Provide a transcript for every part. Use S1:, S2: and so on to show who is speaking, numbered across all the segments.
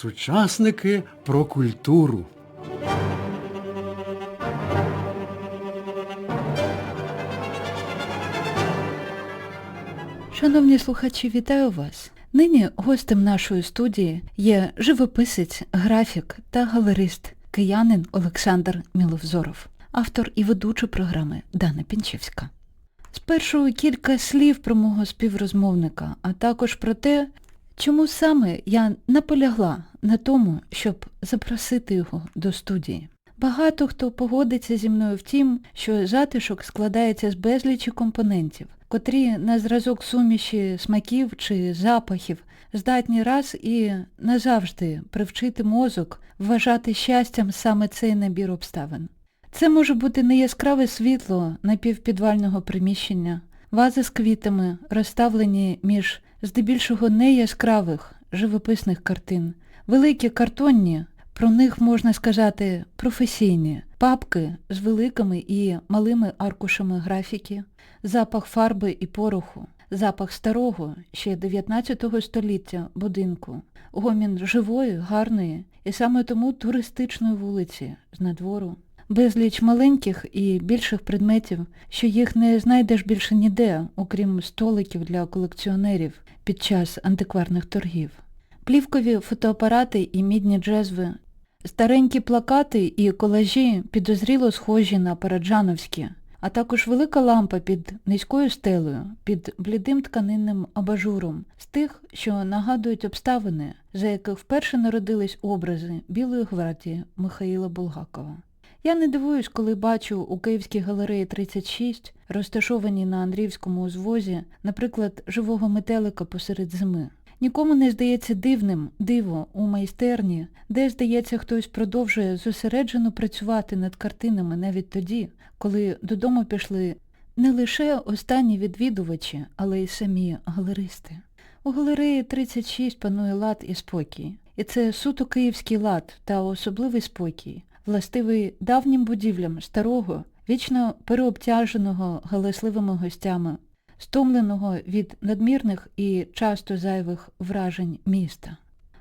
S1: Сучасники про культуру.
S2: Шановні слухачі, вітаю вас! Нині гостем нашої студії є живописець, графік та галерист, киянин Олександр Міловзоров, автор і ведучий програми Дана Пінчевська. Спершу кілька слів про мого співрозмовника, а також про те, чому саме я наполягла на тому, щоб запросити його до студії. Багато хто погодиться зі мною в тім, що затишок складається з безлічі компонентів, котрі на зразок суміші смаків чи запахів здатні раз і назавжди привчити мозок вважати щастям саме цей набір обставин. Це може бути неяскраве світло напівпідвального приміщення, вази з квітами, розставлені між здебільшого неяскравих живописних картин, великі картонні, про них можна сказати професійні, папки з великими і малими аркушами графіки, запах фарби і пороху, запах старого, ще 19 століття будинку, гомін живої, гарної і саме тому туристичної вулиці з надвору. Безліч маленьких і більших предметів, що їх не знайдеш більше ніде, окрім столиків для колекціонерів під час антикварних торгів. Плівкові фотоапарати і мідні джезви, старенькі плакати і колажі підозріло схожі на параджановські, а також велика лампа під низькою стелею, під блідим тканинним абажуром, з тих, що нагадують обставини, за яких вперше народились образи Білої гвардії Михаїла Булгакова. Я не дивуюсь, коли бачу у Київській галереї 36, розташованій на Андріївському узвозі, наприклад, живого метелика посеред зими. Нікому не здається дивним диво у майстерні, де, здається, хтось продовжує зосереджено працювати над картинами навіть тоді, коли додому пішли не лише останні відвідувачі, але й самі галеристи. У галереї 36 панує лад і спокій. І це суто київський лад та особливий спокій, властивий давнім будівлям старого, вічно переобтяженого галасливими гостями, стомленого від надмірних і часто зайвих вражень міста.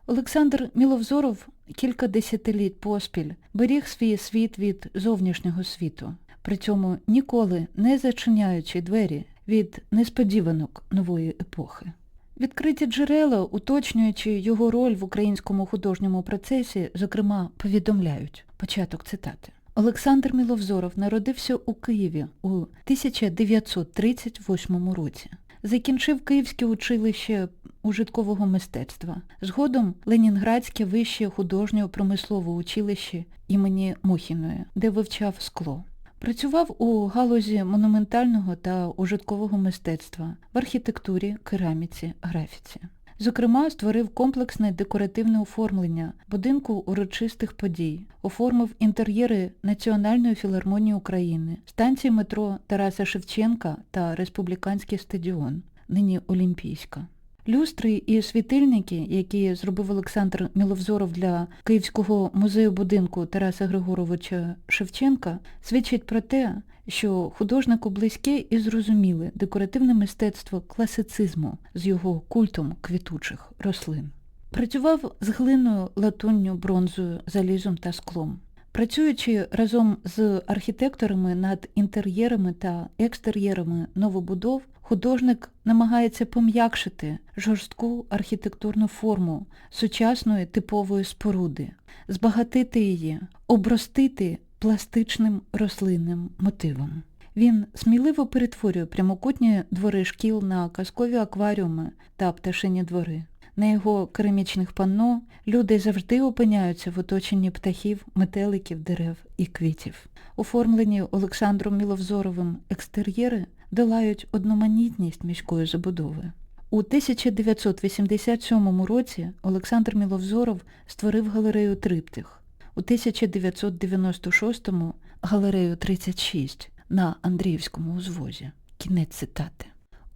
S2: Олександр Міловзоров кілька десятиліть поспіль беріг свій світ від зовнішнього світу, при цьому ніколи не зачиняючи двері від несподіванок нової епохи. Відкриті джерела, уточнюючи його роль в українському художньому процесі, зокрема, повідомляють. Початок цитати. Олександр Міловзоров народився у Києві у 1938 році. Закінчив Київське училище ужиткового мистецтва. Згодом Ленінградське вище художньо-промислове училище імені Мухіної, де вивчав скло. Працював у галузі монументального та ужиткового мистецтва, в архітектурі, кераміці, графіці. Зокрема, створив комплексне декоративне оформлення будинку урочистих подій, оформив інтер'єри Національної філармонії України, станції метро Тараса Шевченка та Республіканський стадіон, нині Олімпійська. Люстри і світильники, які зробив Олександр Міловзоров для Київського музею будинку Тараса Григоровича Шевченка, свідчать про те, що художнику близьке і зрозуміле декоративне мистецтво класицизму з його культом квітучих рослин. Працював з глиною, латунню, бронзою, залізом та склом. Працюючи разом з архітекторами над інтер'єрами та екстер'єрами новобудов, художник намагається пом'якшити жорстку архітектурну форму сучасної типової споруди, збагатити її, обростити пластичним рослинним мотивом. Він сміливо перетворює прямокутні двори шкіл на казкові акваріуми та пташині двори. На його керамічних панно люди завжди опиняються в оточенні птахів, метеликів, дерев і квітів. Оформлені Олександром Міловзоровим екстер'єри долають одноманітність міської забудови. У 1987 році Олександр Міловзоров створив галерею Триптих. У 1996-му галерею 36 на Андріївському узвозі. Кінець цитати.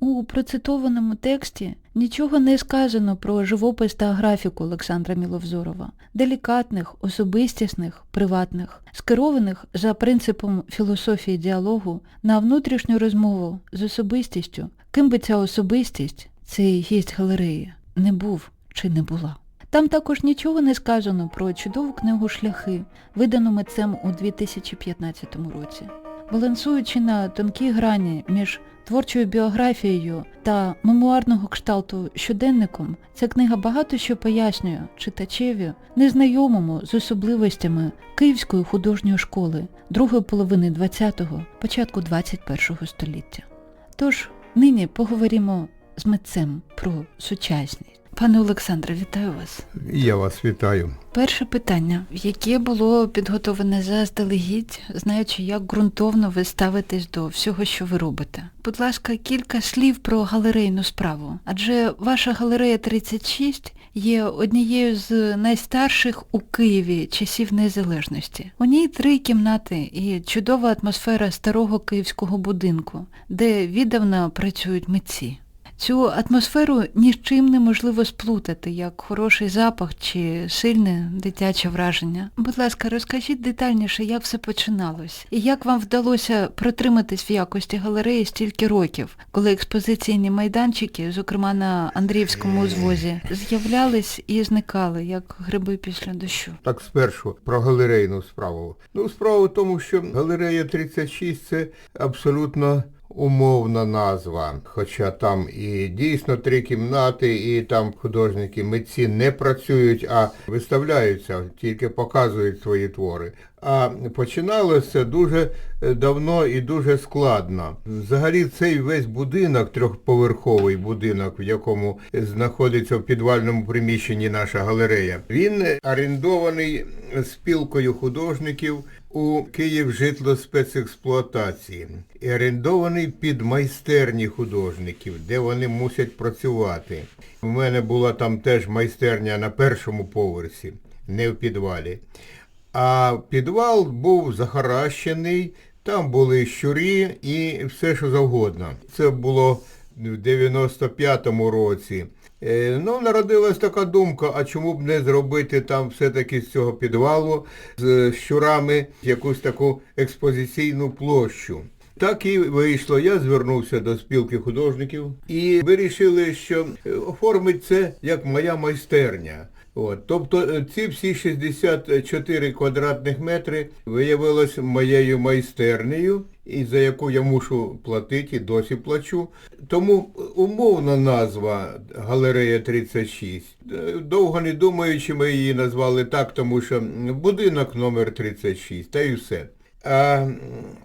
S2: У процитованому тексті нічого не сказано про живопис та графіку Олександра Міловзорова, делікатних, особистісних, приватних, скерованих за принципом філософії діалогу на внутрішню розмову з особистістю, ким би ця особистість, цей гість галереї, не був чи не була. Там також нічого не сказано про чудову книгу Шляхи, видану митцем у 2015 році. Балансуючи на тонкій грані між творчою біографією та мемуарного кшталту щоденником, ця книга багато що пояснює читачеві, незнайомому з особливостями Київської художньої школи другої половини 20-го, початку 21-го століття. Тож, нині поговоримо з митцем про сучасність. Пане Олександре, вітаю вас.
S1: Я вас вітаю.
S2: Перше питання, яке було підготовлене заздалегідь, знаючи, як ґрунтовно ви ставитесь до всього, що ви робите. Будь ласка, кілька слів про галерейну справу. Адже ваша галерея 36 є однією з найстарших у Києві часів незалежності. У ній три кімнати і чудова атмосфера старого київського будинку, де віддавна працюють митці. Цю атмосферу ні з чим неможливо сплутати, як хороший запах чи сильне дитяче враження. Будь ласка, розкажіть детальніше, як все починалось, і як вам вдалося протриматись в якості галереї стільки років, коли експозиційні майданчики, зокрема на Андріївському узвозі, з'являлись і зникали, як гриби після дощу.
S1: Так спершу про галерейну справу. Ну, справа в тому, що галерея 36 це абсолютно умовна назва. Хоча там і дійсно три кімнати, і там художники, митці не працюють, а виставляються, тільки показують свої твори. А починалося дуже е, давно і дуже складно. Взагалі цей весь будинок, трьохповерховий будинок, в якому знаходиться в підвальному приміщенні наша галерея, він орендований спілкою художників у Київ житлоспецексплуатації і орендований під майстерні художників, де вони мусять працювати. У мене була там теж майстерня на першому поверсі, не в підвалі. А підвал був захаращений, там були щурі і все, що завгодно. Це було в 95-му році. Е, Ну, народилась така думка, а чому б не зробити там все-таки з цього підвалу з щурами якусь таку експозиційну площу. Так і вийшло. Я звернувся до спілки художників і вирішили, що е, оформить це як моя майстерня. От, тобто е, ці всі 64 квадратних метри виявилось моєю майстернею, і за яку я мушу платити, і досі плачу. Тому умовна назва Галерея 36. Е, Довго не думаючи, ми її назвали так, тому що будинок номер 36, та й все. А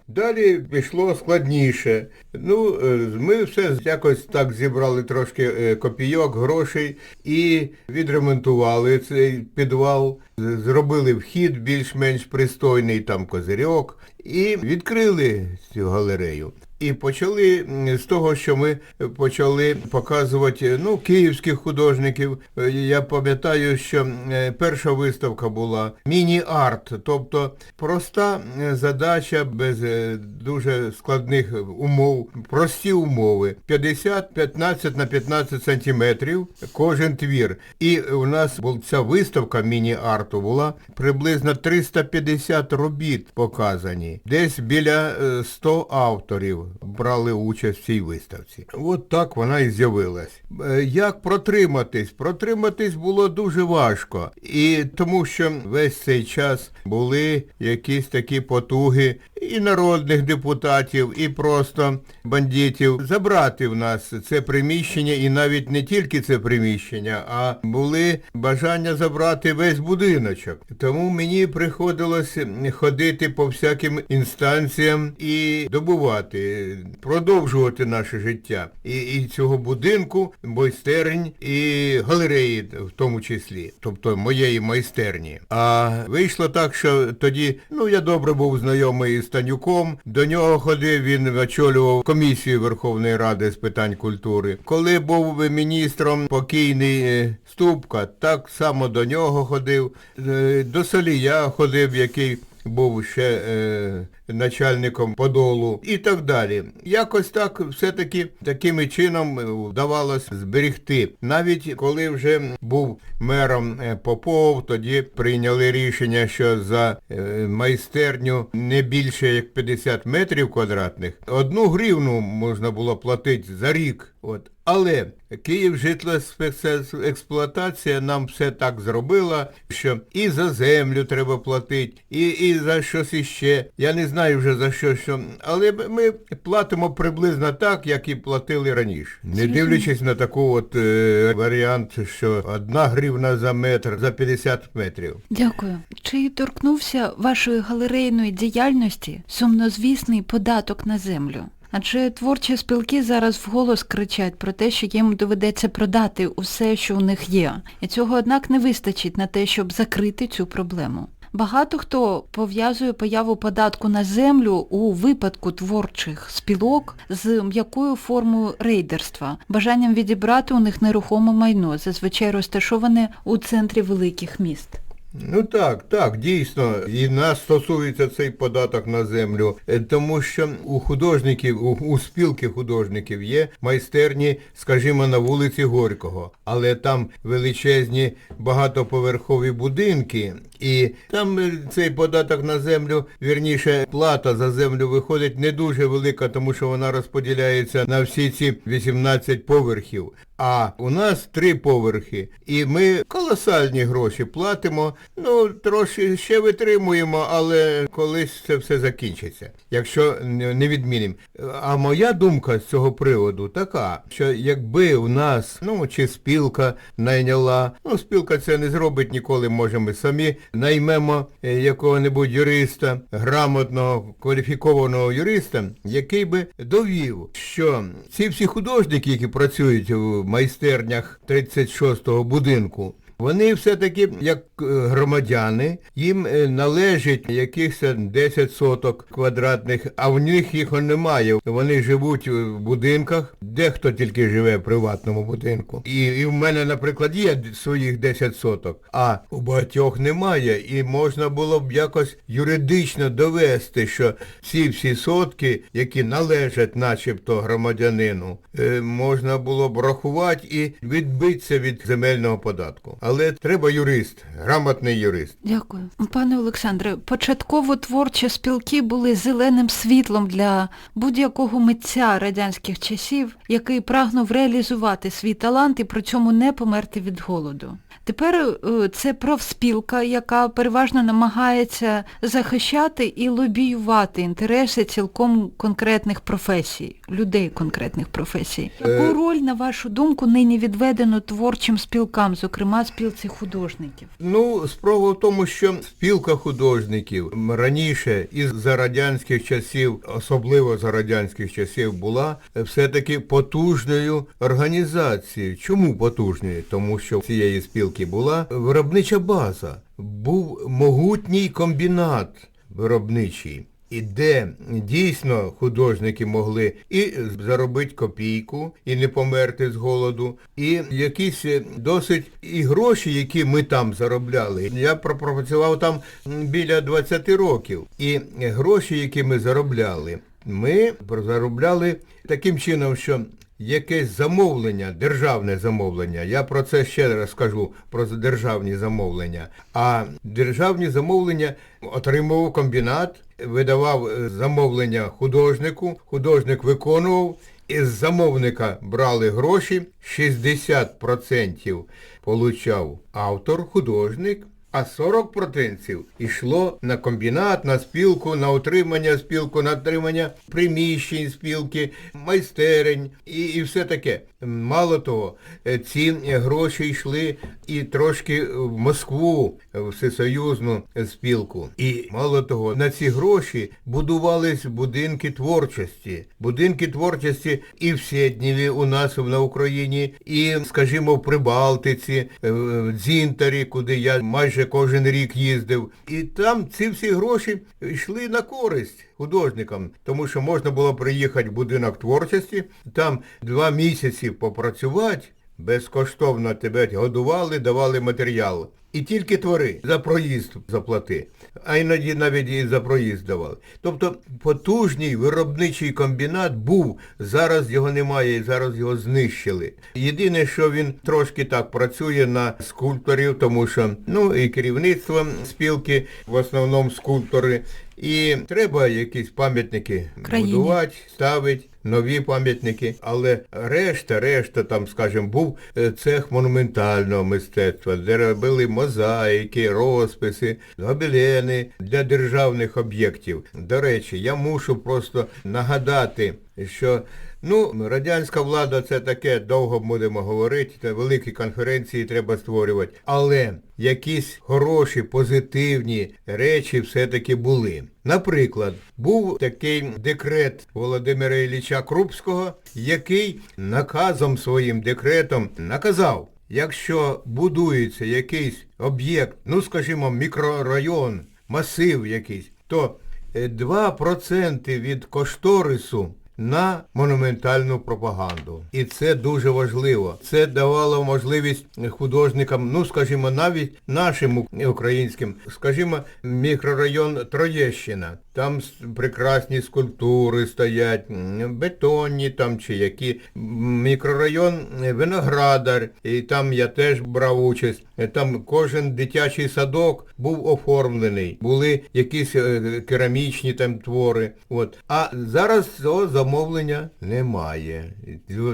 S1: далі пішло складніше. Ну, е, ми все якось так зібрали трошки е, копійок, грошей і відремонтували цей підвал, зробили вхід більш-менш пристойний, там козирьок, і відкрили цю галерею. І почали з того, що ми почали показувати ну, київських художників. Е, Я пам'ятаю, що е, перша виставка була міні-арт, тобто проста е, задача без е, дуже складних умов, прості умови. 50, 15 на 15 сантиметрів кожен твір. І у нас була ця виставка міні-арту була приблизно 350 робіт показані. Десь біля е, 100 авторів брали участь в цій виставці. От так вона і з'явилась. Е, Як протриматись? Протриматись було дуже важко. І тому що весь цей час були якісь такі потуги і народних депутатів, і просто бандитів забрати в нас це приміщення, і навіть не тільки це приміщення, а були бажання забрати весь будиночок. Тому мені приходилось ходити по всяким інстанціям і добувати, продовжувати наше життя. І, і цього будинку, майстерень, і галереї в тому числі, тобто моєї майстерні. А вийшло так, що тоді, ну я добре був знайомий з Танюком, до нього ходив, він очолював комісію Верховної Ради з питань культури. Коли був міністром покійний е, Ступка, так само до нього ходив. Е, До Солія ходив, який був ще е, начальником Подолу і так далі. Якось так все-таки таким чином е, вдавалося зберегти. Навіть коли вже був мером е, Попов, тоді прийняли рішення, що за е, майстерню не більше як 50 метрів квадратних, одну гривну можна було платити за рік. От. Але Київ житлоексплуатація нам все так зробила, що і за землю треба платити, і, і за щось іще. Я не знаю вже за що, що. Але ми платимо приблизно так, як і платили раніше. Не дивлячись на таку от е, варіант, що одна гривна за метр за 50 метрів.
S2: Дякую. Чи торкнувся вашої галерейної діяльності сумнозвісний податок на землю? Адже творчі спілки зараз вголос кричать про те, що їм доведеться продати усе, що у них є. І цього, однак, не вистачить на те, щоб закрити цю проблему. Багато хто пов'язує появу податку на землю у випадку творчих спілок з м'якою формою рейдерства, бажанням відібрати у них нерухоме майно, зазвичай розташоване у центрі великих міст.
S1: Ну так, так, дійсно. І нас стосується цей податок на землю, е, тому що у художників, у, у спілки художників є майстерні, скажімо, на вулиці Горького, але там величезні багатоповерхові будинки, і там е, цей податок на землю, вірніше, плата за землю виходить не дуже велика, тому що вона розподіляється на всі ці 18 поверхів. А у нас три поверхи, і ми колосальні гроші платимо, ну трошки ще витримуємо, але колись це все закінчиться, якщо не відмінимо. А моя думка з цього приводу така, що якби у нас, ну чи спілка найняла, ну спілка це не зробить ніколи, може ми самі наймемо е, якого-небудь юриста, грамотного, кваліфікованого юриста, який би довів, що ці всі художники, які працюють в майстернях 36-го будинку, вони все-таки, як е, громадяни, їм е, належить якихось 10 соток квадратних, а в них їх немає. Вони живуть в будинках, дехто тільки живе в приватному будинку. І, і в мене, наприклад, є своїх 10 соток, а у багатьох немає. І можна було б якось юридично довести, що ці всі сотки, які належать начебто громадянину, е, можна було б рахувати і відбитися від земельного податку. Але треба юрист, грамотний юрист.
S2: Дякую. Пане Олександре, початково творчі спілки були зеленим світлом для будь-якого митця радянських часів, який прагнув реалізувати свій талант і при цьому не померти від голоду. Тепер е, це профспілка, яка переважно намагається захищати і лобіювати інтереси цілком конкретних професій, людей конкретних професій. Яку
S1: Е.
S2: роль, на вашу думку, нині відведено творчим спілкам, зокрема спілці художників?
S1: Ну, справа в тому, що спілка художників раніше із за радянських часів, особливо за радянських часів, була е, все-таки потужною організацією. Чому потужною? Тому що цієї спілки була виробнича база, був могутній комбінат виробничий. І де дійсно художники могли і заробити копійку, і не померти з голоду, і якісь е, досить і гроші, які ми там заробляли. Я пропрацював там біля 20 років. І гроші, які ми заробляли, ми заробляли таким чином, що якесь замовлення, державне замовлення, я про це ще раз скажу, про державні замовлення. А державні замовлення отримував комбінат, видавав е, замовлення художнику, художник виконував, із замовника брали гроші, 60% получав автор, художник, а 40% йшло на комбінат, на спілку, на утримання спілку, на отримання приміщень спілки, майстерень і, і все таке. Мало того, е, ці гроші йшли і трошки в Москву, в всесоюзну спілку. І мало того, на ці гроші будувались будинки творчості. Будинки творчості і в Сєдніві у нас на Україні, і, скажімо, в Прибалтиці, е, в Дзінтарі, куди я майже кожен рік їздив. І там ці всі гроші йшли на користь художникам, тому що можна було приїхати в будинок творчості, там два місяці попрацювати, безкоштовно тебе годували, давали матеріал. І тільки твори за проїзд заплати, а іноді навіть і за проїзд давали. Тобто потужний виробничий комбінат був, зараз його немає, і зараз його знищили. Єдине, що він трошки так працює на скульпторів, тому що ну і керівництво спілки, в основному скульптори, і треба якісь пам'ятники будувати, ставити. Нові пам'ятники, але решта, решта, там, скажімо, був е, цех монументального мистецтва, де робили мозаїки, розписи, гобелени для державних об'єктів. До речі, я мушу просто нагадати, що Ну, радянська влада це таке, довго будемо говорити, великі конференції треба створювати. Але якісь хороші, позитивні речі все-таки були. Наприклад, був такий декрет Володимира Ілліча Крупського, який наказом своїм декретом наказав, якщо будується якийсь об'єкт, ну скажімо, мікрорайон, масив якийсь, то е, 2% від кошторису на монументальну пропаганду. І це дуже важливо. Це давало можливість художникам, ну скажімо, навіть нашим українським, скажімо, мікрорайон Троєщина. Там прекрасні скульптури стоять, бетонні там чи які. Мікрорайон Виноградар, і там я теж брав участь. Е, Там кожен дитячий садок був оформлений, були якісь е, керамічні там твори. От. А зараз цього замовлення немає.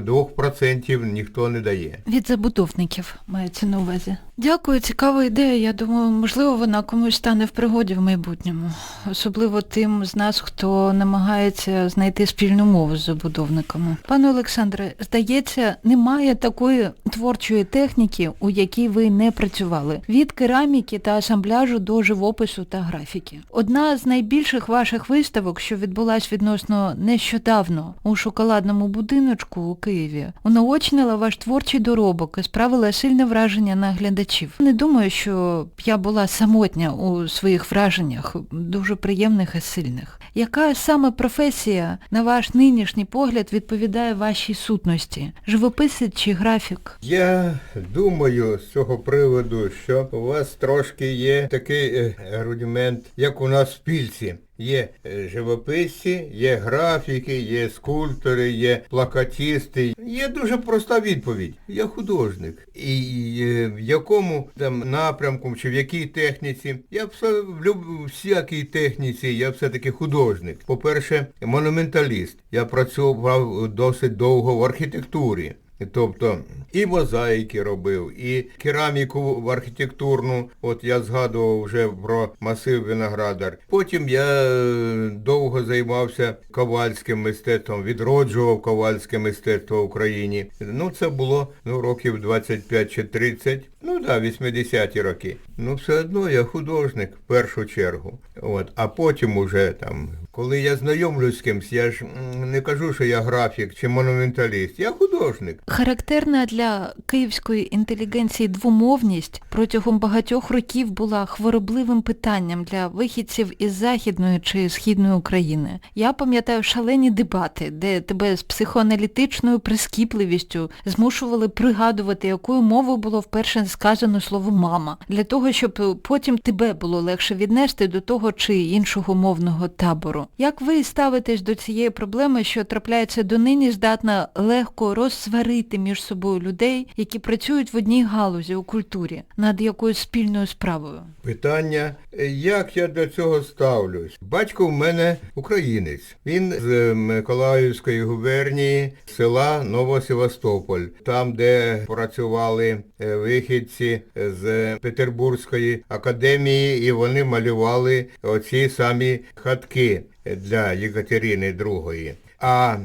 S1: Двох процентів ніхто не дає.
S2: Від забудовників мається на увазі. Дякую, цікава ідея. Я думаю, можливо, вона комусь стане в пригоді в майбутньому. Особливо тим з нас, хто намагається знайти спільну мову з забудовниками. Пане Олександре, здається, немає такої творчої техніки, у якій ви не працювали. Від кераміки та асамбляжу до живопису та графіки. Одна з найбільших ваших виставок, що відбулась відносно нещодавно у шоколадному будиночку у Києві, унаочнила ваш творчий доробок і справила сильне враження на глядачів. Не думаю, що я була самотня у своїх враженнях, дуже приємних сильних. Яка саме професія, на ваш нинішній погляд, відповідає вашій сутності? Живописець чи графік?
S1: Я думаю з цього приводу, що у вас трошки є такий е, рудимент, як у нас в пільці. Є е, живописці, є графіки, є скульптори, є плакатісти. Є дуже проста відповідь. Я художник. І е, в якому там напрямку чи в якій техніці, я в всякій техніці, я все-таки художник. По-перше, монументаліст. Я працював досить довго в архітектурі. Тобто і мозаїки робив, і кераміку в архітектурну, от я згадував вже про масив Виноградар. Потім я е, довго займався ковальським мистецтвом, відроджував ковальське мистецтво в Україні. Ну це було ну, років 25 чи 30, ну да, 80-ті роки. Ну все одно я художник в першу чергу. От, а потім уже там, коли я знайомлюсь з кимсь, я ж не кажу, що я графік чи монументаліст, я художник.
S2: Характерна для київської інтелігенції двомовність протягом багатьох років була хворобливим питанням для вихідців із Західної чи Східної України. Я пам'ятаю шалені дебати, де тебе з психоаналітичною прискіпливістю змушували пригадувати, якою мовою було вперше сказано слово мама, для того, щоб потім тебе було легше віднести до того чи іншого мовного табору. Як ви ставитесь до цієї проблеми, що трапляється донині, здатна легко розсварити між собою людей, які працюють в одній галузі у культурі, над якоюсь спільною справою?
S1: Питання, е, як я до цього ставлюсь? Батько в мене українець. Він з е, Миколаївської губернії, села Новосевастополь, там, де працювали е, вихідці з Петербурзької академії, і вони малювали оці самі хатки для Єкатерини II. А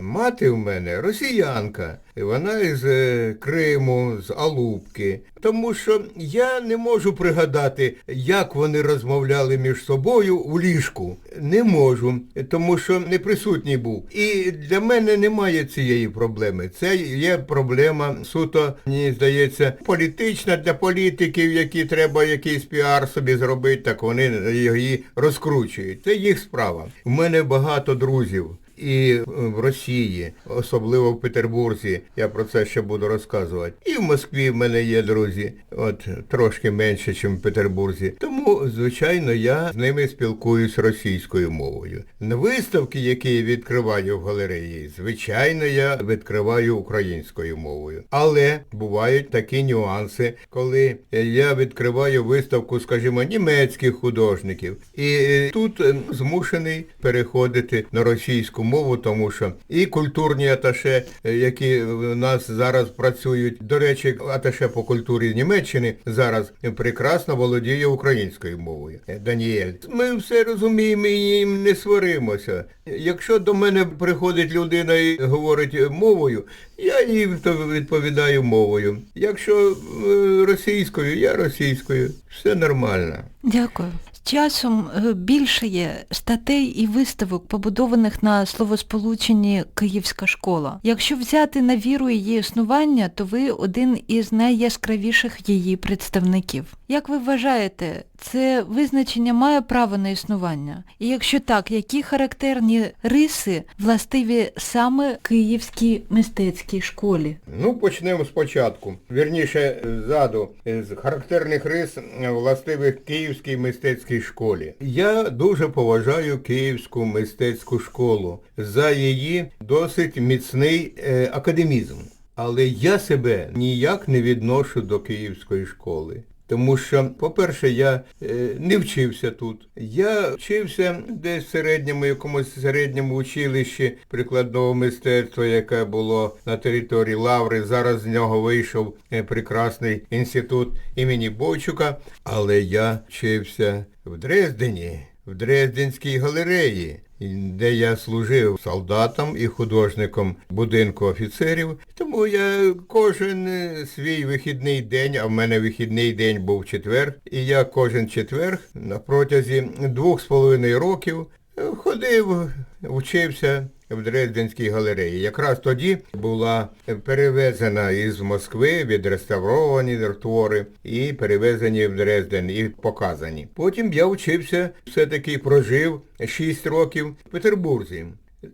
S1: мати в мене росіянка. Вона із е, Криму, з Алубки. Тому що я не можу пригадати, як вони розмовляли між собою у ліжку. Не можу, тому що не присутній був. І для мене немає цієї проблеми. Це є проблема суто, мені здається, політична для політиків, які треба якийсь піар собі зробити, так вони її розкручують. Це їх справа. У мене багато друзів. І е, в Росії, особливо в Петербурзі, я про це ще буду розказувати. І в Москві в мене є друзі, от трошки менше, ніж в Петербурзі. Тому, звичайно, я з ними спілкуюсь російською мовою. На виставки, які я відкриваю в галереї, звичайно, я відкриваю українською мовою. Але бувають такі нюанси, коли я відкриваю виставку, скажімо, німецьких художників. І е, тут е, змушений переходити на російську мову, тому що і культурні аташе, е, які в нас зараз працюють. До речі, аташе по культурі Німеччини зараз прекрасно володіє українською мовою. Е, Даніель. Ми все розуміємо і їм не сваримося. Якщо до мене приходить людина і говорить мовою, я їй відповідаю мовою. Якщо е, російською, я російською. Все нормально.
S2: Дякую. Часом е, більше є статей і виставок, побудованих на словосполученні Київська школа. Якщо взяти на віру її існування, то ви один із найяскравіших її представників. Як ви вважаєте, це визначення має право на існування? І якщо так, які характерні риси властиві саме Київській мистецькій школі?
S1: Ну, почнемо спочатку. Вірніше, ззаду, з характерних рис е, властивих Київській мистецькій школі. Я дуже поважаю Київську мистецьку школу за її досить міцний е, академізм. Але я себе ніяк не відношу до Київської школи. Тому що, по-перше, я е, не вчився тут. Я вчився десь в середньому, якомусь середньому училищі прикладного мистецтва, яке було на території Лаври. Зараз з нього вийшов е, прекрасний інститут імені Бойчука. Але я вчився в Дрездені, в Дрезденській галереї, де я служив солдатом і художником будинку офіцерів. Тому я кожен е, свій вихідний день, а в мене вихідний день був четвер, і я кожен четвер на протязі двох з половиною років е, ходив, вчився в Дрезденській галереї. Якраз тоді була перевезена із Москви, відреставровані твори і перевезені в Дрезден і показані. Потім я вчився, все-таки прожив 6 років в Петербурзі.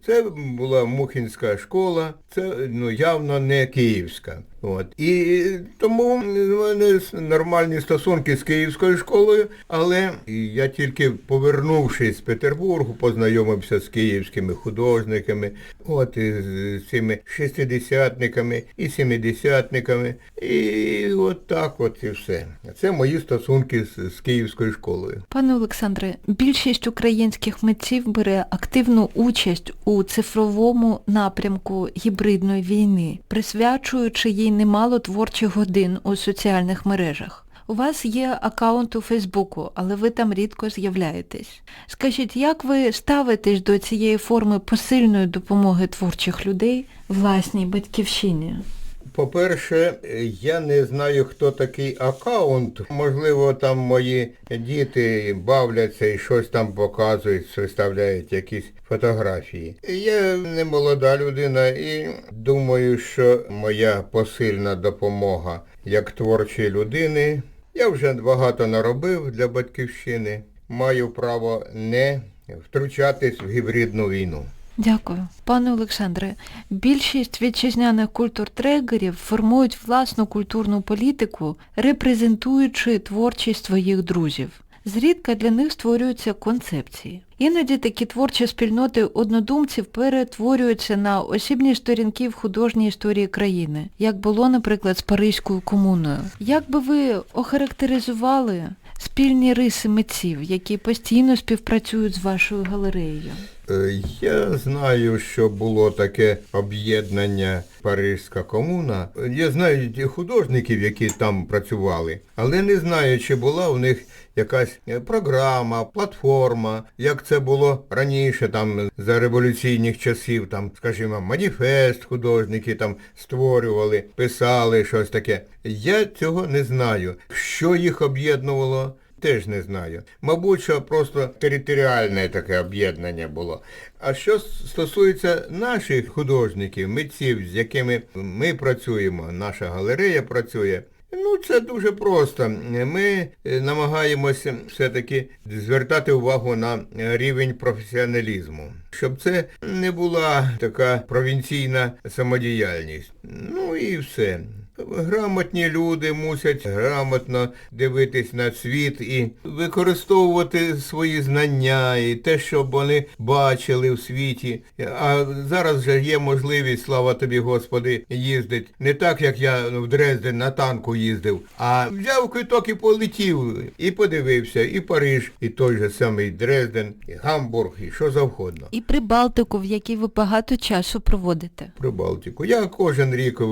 S1: Це була Мухінська школа, це ну, явно не київська. От. І тому в мене нормальні стосунки з київською школою, але я тільки повернувшись з Петербургу, познайомився з київськими художниками, от з цими шестидесятниками і сімдесятниками. І от так от і все. Це мої стосунки з, з київською школою.
S2: Пане Олександре, більшість українських митців бере активну участь у цифровому напрямку гібридної війни, присвячуючи їй немало творчих годин у соціальних мережах. У вас є аккаунт у Фейсбуку, але ви там рідко з'являєтесь. Скажіть, як ви ставитесь до цієї форми посильної допомоги творчих людей власній батьківщині?
S1: По-перше, я не знаю, хто такий аккаунт. Можливо, там мої діти бавляться і щось там показують, виставляють якісь фотографії. Я не молода людина і думаю, що моя посильна допомога як творчої людини. Я вже багато наробив для батьківщини. Маю право не втручатись в гібридну війну.
S2: Дякую. Пане Олександре, більшість вітчизняних культуртрегерів формують власну культурну політику, репрезентуючи творчість своїх друзів. Зрідка для них створюються концепції. Іноді такі творчі спільноти однодумців перетворюються на осібні сторінки в художній історії країни, як було, наприклад, з Паризькою комуною. Як би ви охарактеризували спільні риси митців, які постійно співпрацюють з вашою галереєю?
S1: Е, Я знаю, що було таке об'єднання Паризька комуна. Я знаю художників, які там працювали, але не знаю, чи була у них якась е, програма, платформа, як це було раніше, там за революційних часів, там, скажімо, маніфест художники там створювали, писали щось таке. Я цього не знаю. Що їх об'єднувало? Теж не знаю. Мабуть, що просто територіальне таке об'єднання було. А що стосується наших художників, митців, з якими ми працюємо, наша галерея працює, ну це дуже просто. Ми е, намагаємося все-таки звертати увагу на рівень професіоналізму, щоб це не була така провінційна самодіяльність. Ну і все. Грамотні люди мусять грамотно дивитись на світ і використовувати свої знання і те, що вони бачили в світі. А зараз же є можливість, слава тобі, Господи, їздить. Не так, як я в Дрезден на танку їздив, а взяв квиток і полетів, і подивився, і Париж, і той же самий Дрезден, і Гамбург, і що завгодно.
S2: І Прибалтику, в якій ви багато часу проводите.
S1: Прибалтику. Я кожен рік е,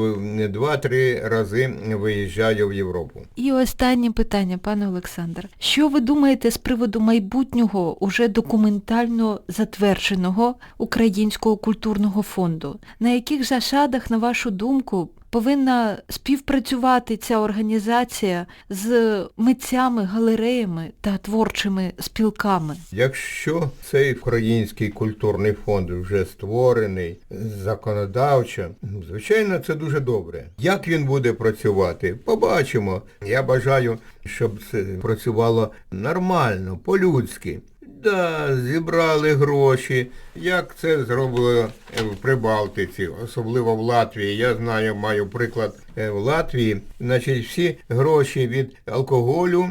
S1: рази виїжджаю в Європу.
S2: І останнє питання, пане Олександр. Що ви думаєте з приводу майбутнього, уже документально затвердженого Українського культурного фонду? На яких засадах, на вашу думку, повинна співпрацювати ця організація з митцями, галереями та творчими спілками?
S1: Якщо цей український культурний фонд вже створений законодавчо, ну, звичайно, це дуже добре. Як він буде працювати, побачимо. Я бажаю, щоб це працювало нормально, по-людськи. Да, зібрали гроші. Як це зробили е, в Прибалтиці, особливо в Латвії. Я знаю, маю приклад е, в Латвії. Значить, всі гроші від алкоголю,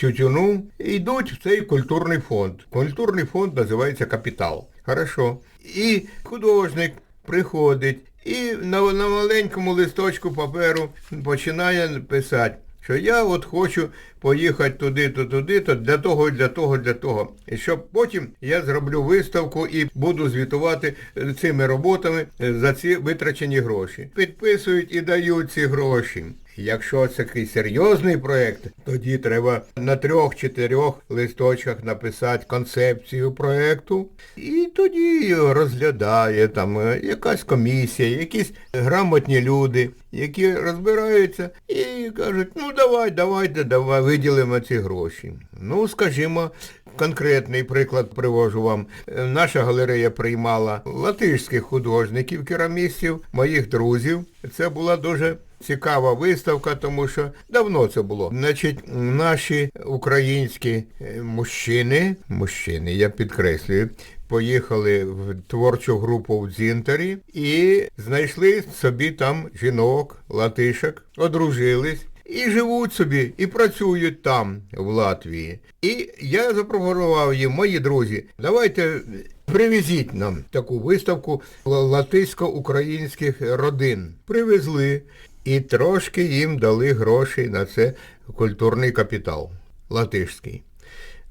S1: тютюну йдуть в цей культурний фонд. Культурний фонд називається Капітал. Хорошо. І художник приходить і на, на маленькому листочку паперу починає писати що я от хочу поїхати туди-то, туди-то, для того, для того, для того. І щоб потім я зроблю виставку і буду звітувати е, цими роботами е, за ці витрачені гроші. Підписують і дають ці гроші. Якщо це такий серйозний проєкт, тоді треба на трьох-чотирьох листочках написати концепцію проєкту. І тоді розглядає там е, якась комісія, якісь грамотні люди, які розбираються і кажуть, ну давай, давайте, давай, виділимо ці гроші. Ну, скажімо, конкретний приклад привожу вам. Е, Наша галерея приймала латишських художників, керамістів, моїх друзів. Це була дуже цікава виставка, тому що давно це було. Значить, наші українські е, мужчини, мужчини, я підкреслюю, поїхали в творчу групу в Дзінтарі і знайшли собі там жінок, латишок, одружились. І живуть собі, і працюють там, в Латвії. І я запропонував їм, мої друзі, давайте привезіть нам таку виставку латисько-українських родин. Привезли і трошки їм дали грошей на це культурний капітал латишський.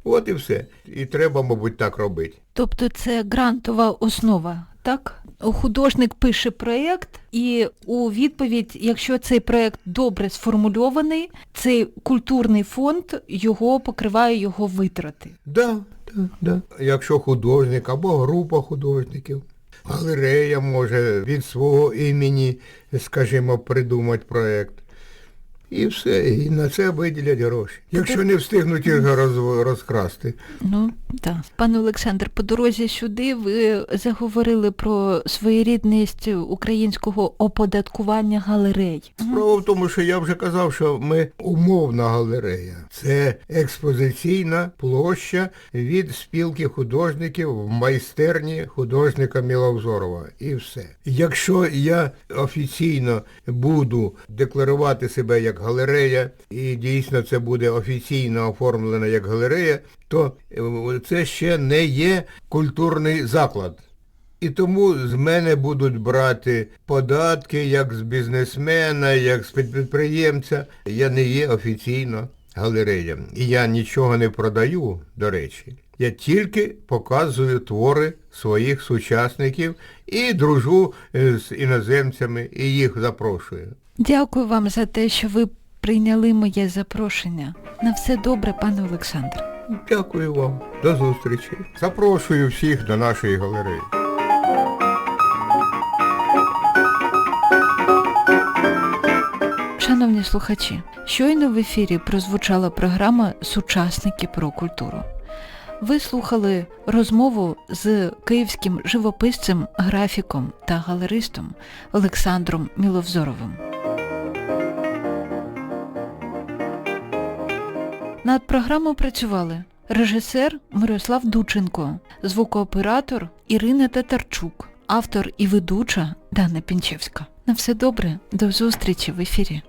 S1: От і все. І треба, мабуть, так робити.
S2: Тобто це грантова основа, так? Художник пише проєкт, і у відповідь, якщо цей проєкт добре сформульований, цей культурний фонд його покриває його витрати.
S1: Да, да, да. Якщо художник або група художників, галерея може від свого імені, скажімо, придумати проєкт. І все, і на це виділять гроші. Якщо не встигнуть їх роз- розкрасти.
S2: Ну, так. Пане Олександр, по дорозі сюди ви заговорили про своєрідність українського оподаткування галерей.
S1: Справа в тому, що я вже казав, що ми умовна галерея. Це експозиційна площа від спілки художників в майстерні художника Міловзорова. І все. Якщо я офіційно буду декларувати себе як галерея, і дійсно це буде офіційно оформлено як галерея, то е, це ще не є культурний заклад. І тому з мене будуть брати податки як з бізнесмена, як з підприємця. Я не є офіційно галереєм. І я нічого не продаю, до речі. Я тільки показую твори своїх сучасників і дружу е, з іноземцями і їх запрошую.
S2: Дякую вам за те, що ви прийняли моє запрошення. На все добре, пане Олександр.
S1: Дякую вам. До зустрічі. Запрошую всіх до нашої галереї.
S2: Шановні слухачі, щойно в ефірі прозвучала програма Сучасники про культуру. Ви слухали розмову з київським живописцем, графіком та галеристом Олександром Міловзоровим. Над програмою працювали режисер Мирослав Дученко, звукооператор Ірина Татарчук, автор і ведуча Дана Пінчевська. На все добре, до зустрічі в ефірі.